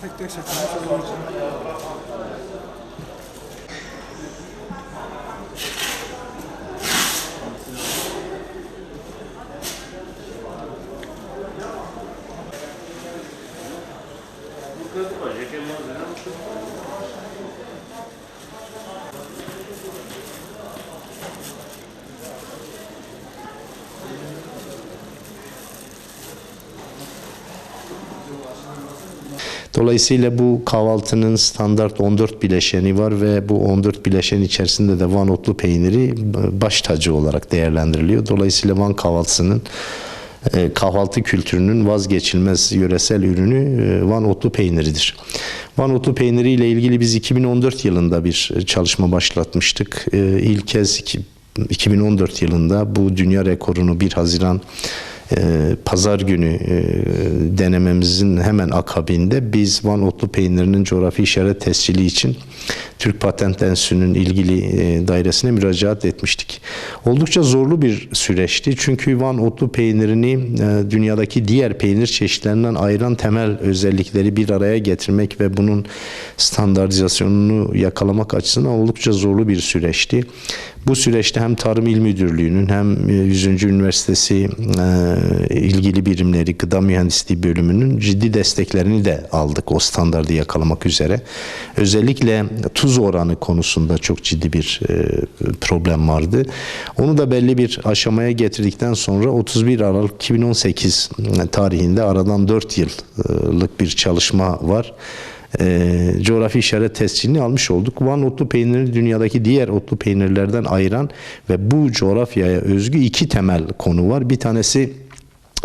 Tek tek şekilde söyleyeceğim. Dolayısıyla bu kahvaltının standart 14 bileşeni var ve bu 14 bileşen içerisinde de Van otlu peyniri baş tacı olarak değerlendiriliyor. Dolayısıyla Van kahvaltısının e, kahvaltı kültürünün vazgeçilmez yöresel ürünü e, Van otlu peyniridir. Van otlu peyniri ile ilgili biz 2014 yılında bir çalışma başlatmıştık. E, İlk kez iki- 2014 yılında bu dünya rekorunu 1 Haziran e, pazar günü e, denememizin hemen akabinde biz Van otlu peynirinin coğrafi işaret tescili için Türk Patent Enstitüsü'nün ilgili e, dairesine müracaat etmiştik. Oldukça zorlu bir süreçti. Çünkü Van otlu peynirini e, dünyadaki diğer peynir çeşitlerinden ayıran temel özellikleri bir araya getirmek ve bunun standartizasyonunu yakalamak açısından oldukça zorlu bir süreçti. Bu süreçte hem Tarım İl Müdürlüğü'nün hem e, 100. Üniversitesi ilgili birimleri, gıda mühendisliği bölümünün ciddi desteklerini de aldık o standardı yakalamak üzere. Özellikle tuz oranı konusunda çok ciddi bir e, problem vardı. Onu da belli bir aşamaya getirdikten sonra 31 Aralık 2018 tarihinde aradan 4 yıllık bir çalışma var e, coğrafi işaret tescilini almış olduk. Van otlu peynirini dünyadaki diğer otlu peynirlerden ayıran ve bu coğrafyaya özgü iki temel konu var. Bir tanesi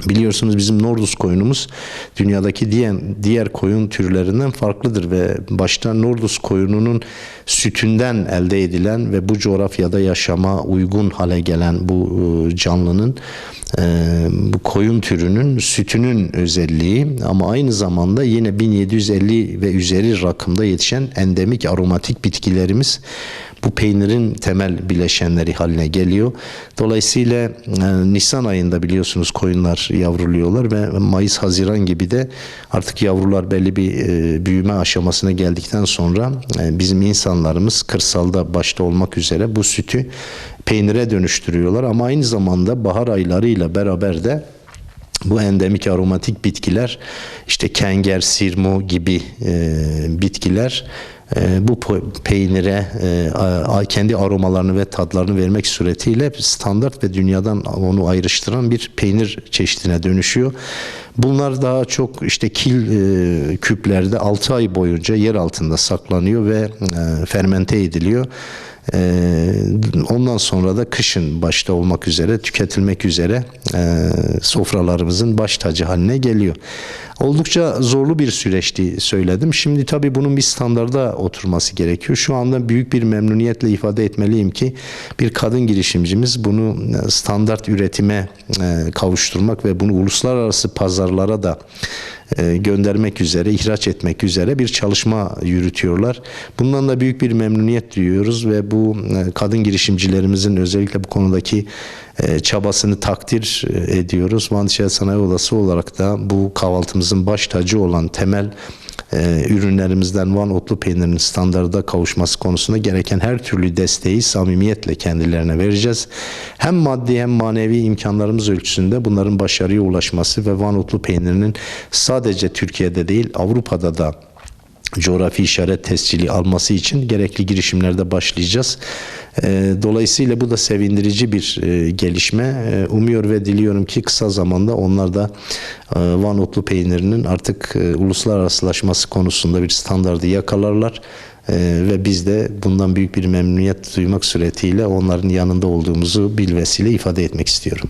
Biliyorsunuz bizim Nordus koyunumuz dünyadaki diğer diğer koyun türlerinden farklıdır ve başta Nordus koyununun sütünden elde edilen ve bu coğrafyada yaşama uygun hale gelen bu e, canlının e, bu koyun türünün sütünün özelliği ama aynı zamanda yine 1750 ve üzeri rakımda yetişen endemik aromatik bitkilerimiz bu peynirin temel bileşenleri haline geliyor. Dolayısıyla e, Nisan ayında biliyorsunuz koyunlar yavruluyorlar ve Mayıs Haziran gibi de artık yavrular belli bir e, büyüme aşamasına geldikten sonra e, bizim insanlarımız kırsalda başta olmak üzere bu sütü peynire dönüştürüyorlar ama aynı zamanda bahar aylarıyla beraber de bu endemik aromatik bitkiler işte kenger, sirmo gibi e, bitkiler e, bu peynire e, a- kendi aromalarını ve tadlarını vermek suretiyle standart ve dünyadan onu ayrıştıran bir peynir çeşidine dönüşüyor. Bunlar daha çok işte kil e, küplerde 6 ay boyunca yer altında saklanıyor ve e, fermente ediliyor. Ee, ondan sonra da kışın başta olmak üzere tüketilmek üzere e, sofralarımızın baş tacı haline geliyor. Oldukça zorlu bir süreçti söyledim. Şimdi tabii bunun bir standarda oturması gerekiyor. Şu anda büyük bir memnuniyetle ifade etmeliyim ki bir kadın girişimcimiz bunu e, standart üretime e, kavuşturmak ve bunu uluslararası pazarlara da göndermek üzere, ihraç etmek üzere bir çalışma yürütüyorlar. Bundan da büyük bir memnuniyet duyuyoruz ve bu e, kadın girişimcilerimizin özellikle bu konudaki e, çabasını takdir e, ediyoruz. Van Sanayi Odası olarak da bu kahvaltımızın baş tacı olan temel e, ürünlerimizden Van otlu peynirinin standarda kavuşması konusunda gereken her türlü desteği samimiyetle kendilerine vereceğiz. Hem maddi hem manevi imkanlarımız ölçüsünde bunların başarıya ulaşması ve Van otlu peynirinin sadece Türkiye'de değil Avrupa'da da coğrafi işaret tescili alması için gerekli girişimlerde başlayacağız. Ee, Dolayısıyla bu da sevindirici bir e, gelişme. Ee, Umuyor ve diliyorum ki kısa zamanda onlar da e, Van otlu peynirinin artık e, uluslararasılaşması konusunda bir standardı yakalarlar. Ee, ve biz de bundan büyük bir memnuniyet duymak suretiyle onların yanında olduğumuzu bilvesiyle ifade etmek istiyorum.